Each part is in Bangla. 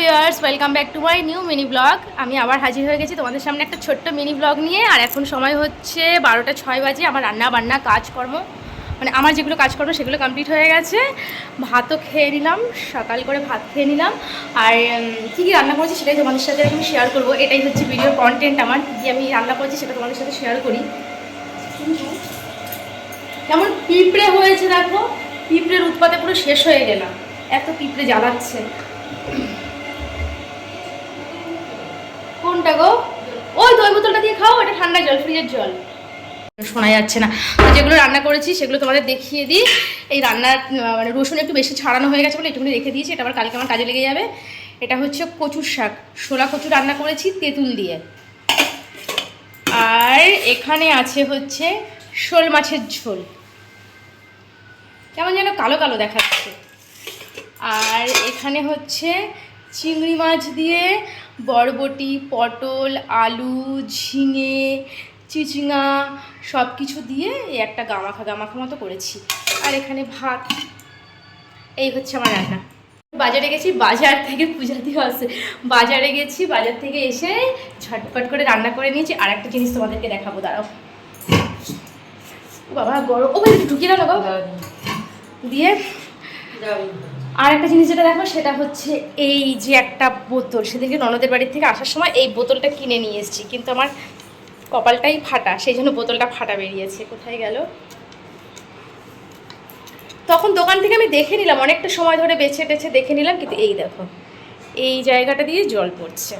Viewers welcome back to my new mini blog আমি আবার হাজির হয়ে গেছি তোমাদের সামনে একটা ছোট্ট মিনি ব্লগ নিয়ে। আর এখন সময় হচ্ছে বারোটা ছয় বাজে, আমার রান্না বান্না কাজকর্ম। মানে আমার যেগুলো কাজকর্ম সেগুলো কমপ্লিট হয়ে গেছে। ভাতও খেয়ে নিলাম, সকাল করে ভাত খেয়ে নিলাম। আর কী কী রান্না করেছি সেটাই তোমাদের সাথে আমি শেয়ার করব। এটাই হচ্ছে ভিডিওর কন্টেন্ট আমার, কী আমি রান্না করেছি সেটা তোমাদের সাথে শেয়ার করি। কেমন পিঁপড়ে হয়েছে দেখো, পিঁপড়ের উৎপাতে পুরো শেষ হয়ে গেলাম। এত পিঁপড়ে জ্বালাচ্ছে কোনটা গো ওই দই খাও এটা ঠান্ডা জল ফ্রিজের জল। শোনা যাচ্ছে না। যেগুলো রান্না করেছি, সেগুলো তোমাদের দেখিয়ে দিই। এই রান্নার মানে রসুন একটু বেশি ছাড়ানো হয়ে গেছে বলে একটুখানি রেখে দিয়েছি। এটা আবার কালকে আমার কাজে লেগে যাবে। এটা হচ্ছে কচুর শাক। শোলা কচু রান্না করেছি তেঁতুল দিয়ে। আর এখানে আছে হচ্ছে শোল মাছের ঝোল। কেমন যেন কালো কালো দেখাচ্ছে। আর এখানে হচ্ছে চিংড়ি মাছ দিয়ে বরবটি পটল আলু ঝিঙে চিচিঙা সব কিছু দিয়ে এই একটা গামাখা গামাখা মতো করেছি। আর এখানে ভাত। এই হচ্ছে আমার রান্না। বাজারে গেছি বাজার থেকে পূজা দিয়ে আসে। বাজারে গেছি বাজার থেকে এসে ঝটপট করে রান্না করে নিয়েছি। আর একটা জিনিস তোমাদেরকে দেখাবো দাঁড়াও। বাবা গরম ও ঢুকিয়ে দাও দিয়ে আর একটা জিনিস যেটা দেখো, সেটা হচ্ছে এই যে একটা বোতল। সেদিনকে ননদের বাড়ির থেকে আসার সময় এই বোতলটা কিনে নিয়ে এসেছি। কিন্তু আমার কপালটাই ফাটা, সেই জন্য বোতলটা ফাটা বেরিয়েছে। কোথায় গেল? তখন দোকান থেকে আমি দেখে নিলাম, অনেকটা সময় ধরে বেছে টেছে দেখে নিলাম, কিন্তু এই দেখো, এই জায়গাটা দিয়ে জল পড়ছে।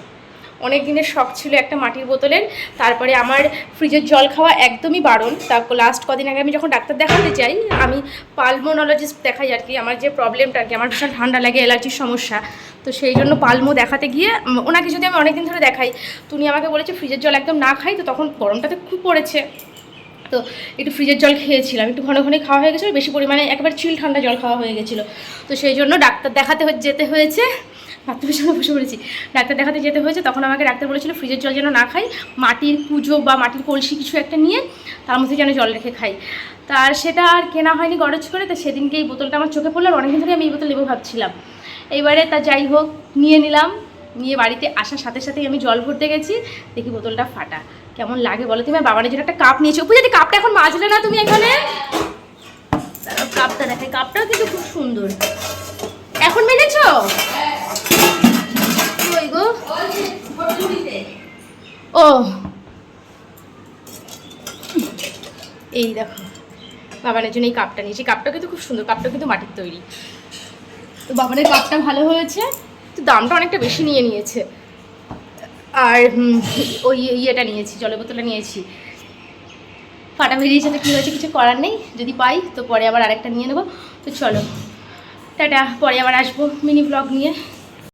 অনেক দিনের শখ ছিল একটা মাটির বোতলের। তারপরে আমার ফ্রিজের জল খাওয়া একদমই বারণ। তারপর লাস্ট কদিন আগে আমি যখন ডাক্তার দেখাতে যাই, আমি পালমোনোলজিস্ট দেখাই আর কি। আমার যে প্রবলেমটা আর কি, আমার ভীষণ ঠান্ডা লাগে অ্যালার্জির সমস্যা। তো সেই জন্য পালমো দেখাতে গিয়ে ওনাকে যদি আমি অনেকদিন ধরে দেখাই তুমি আমাকে বলেছে ফ্রিজের জল একদম না খাই, তো তখন গরমটাতে খুব পড়েছে। তো একটু ফ্রিজের জল খেয়েছিলাম। একটু ঘন ঘন খাওয়া হয়ে গেছিল, বেশি পরিমাণে একেবারে চিল ঠান্ডা জল খাওয়া হয়ে গেছিল। তো সেই জন্য ডাক্তার দেখাতে যেতে হয়েছে। বাথরুমের সঙ্গে বসে পড়েছি। ডাক্তার দেখাতে যেতে হয়েছে, তখন আমাকে ডাক্তার বলেছিল ফ্রিজের জল যেন না খাই, মাটির পুজো বা মাটির কলসি কিছু একটা নিয়ে তার মধ্যে যেন জল রেখে খাই। তার সেটা আর কেনা হয়নি গরজ করে, তো সেদিনকে এই বোতলটা আমার চোখে পড়ল আর অনেকদিন ধরে আমি এই বোতল নেব ভাবছিলাম। এইবারে তা যাই হোক, নিয়ে নিলাম। নিয়ে বাড়িতে আসার সাথে সাথেই আমি জল ভরতে গেছি। দেখি বোতলটা ফাটা। কেমন লাগে বলো তুমি বাবানের জন্য একটা কাপ নিয়েছো। পূজাদি কাপটা এখন মাজলে না তুমি এখানে? কাপটা দেখে কাপটাও কিন্তু খুব সুন্দর। এখন মেনেছো? ও। এই দেখো, বাবানের জন্য এই কাপটা নিয়েছি। কাপটা কিন্তু খুব সুন্দর। কাপটা কিন্তু মাটির তৈরি। তো বাবানের কাপটা ভালো হয়েছে। তো দামটা অনেকটা বেশি নিয়ে নিয়েছে। আর ওই ইয়েটা নিয়েছি জলের বোতলটা নিয়েছি। ফাটা বেরিয়ে তো কী হয়েছে কিছু করার নেই? যদি পাই, তো পরে আবার আরেকটা নিয়ে নেব। তো চলো, টাটা, পরে আবার আসব মিনি ব্লগ নিয়ে।